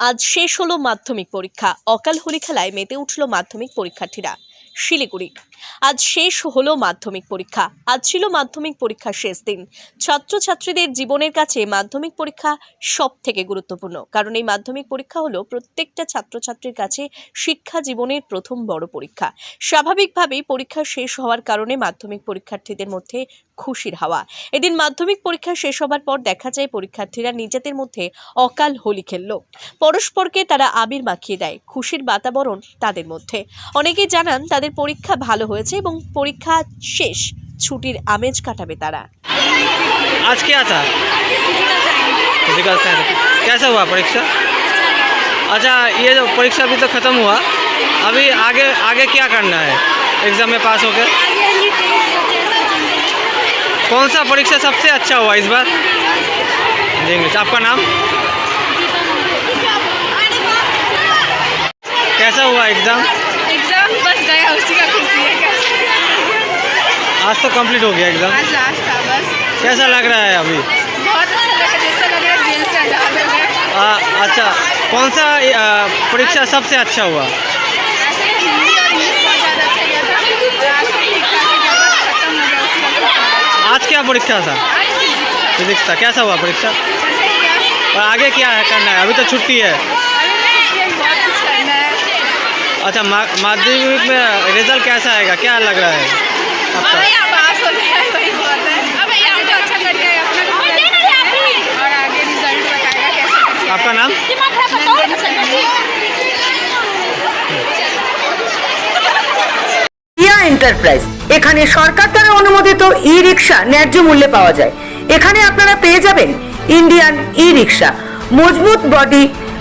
আজ শেষ হলো মাধ্যমিক পরীক্ষা। অকাল হোলি খেলায় মেতে উঠল মাধ্যমিক পরীক্ষার্থীরা। শিলিগুড়ি। আজ শেষ হলো মাধ্যমিক পরীক্ষা। আজ ছিল মাধ্যমিক পরীক্ষার শেষ দিন। ছাত্রছাত্রীদের জীবনের কাছে মাধ্যমিক পরীক্ষা সব থেকে গুরুত্বপূর্ণ, কারণ এই মাধ্যমিক পরীক্ষা হলো প্রত্যেকটা ছাত্রছাত্রীর কাছে শিক্ষা জীবনের প্রথম বড় পরীক্ষা। স্বাভাবিকভাবেই পরীক্ষা শেষ হওয়ার কারণে মাধ্যমিক পরীক্ষার্থীদের মধ্যে খুশির হাওয়া। এদিন মাধ্যমিক পরীক্ষা শেষ হবার পর দেখা যায় পরীক্ষার্থীরা নিজেদের মধ্যে অকাল হোলি খেলল পরস্পরকে তারা আবির মাখিয়ে দেয়, খুশির বাতাবরণ তাদের মধ্যে। অনেকেই জানান তাদের পরীক্ষা ভালো হয়েছে এবং পরীক্ষা শেষ ছুটির আমেজ কাটাবে তারা आज क्या था फिजिकल साइंस कैसा हुआ परीक्षा अच्छा ये जो परीक्षा अभी तो ख़त्म हुआ अभी आगे आगे क्या करना है एग्ज़ाम में पास होकर कौन सा परीक्षा सबसे अच्छा हुआ इस बार इंग्लिश आपका नाम कैसा हुआ एग्ज़ाम एग्जाम आज तो कंप्लीट हो गया एग्ज़ाम आज लास्ट था बस। कैसा लग रहा है अभी? बहुत अच्छा लगा जैसा लग रहा है जेल से आज़ाद हो। गए आ, अच्छा कौन सा परीक्षा सबसे अच्छा हुआ? अच्छा आज तो है। आज क्या परीक्षा था? फिजिक्स था। कैसा हुआ परीक्षा। अच्छा। और आगे क्या है करना है? अभी तो छुट्टी है। है अच्छा माध्यमिक में रिज़ल्ट कैसा आएगा? क्या लग रहा है आपका? अब यहाँ पास हो जाए वही बहुत है अब यहाँ तो अच्छा करके आए, अपना तो पूरा अच्छा है। और आगे रिजल्ट बताएगा कैसे करके आपका नाम नंदन सैनी রিয়া এন্টারপ্রাইজ এখানে সরকার দ্বারা অনুমোদিত ই রিক্সা ন্যায্য মূল্যে পাওয়া যায় এখানে আপনারা পেয়ে যাবেন ইন্ডিয়ান ই রিক্সা মজবুত বডি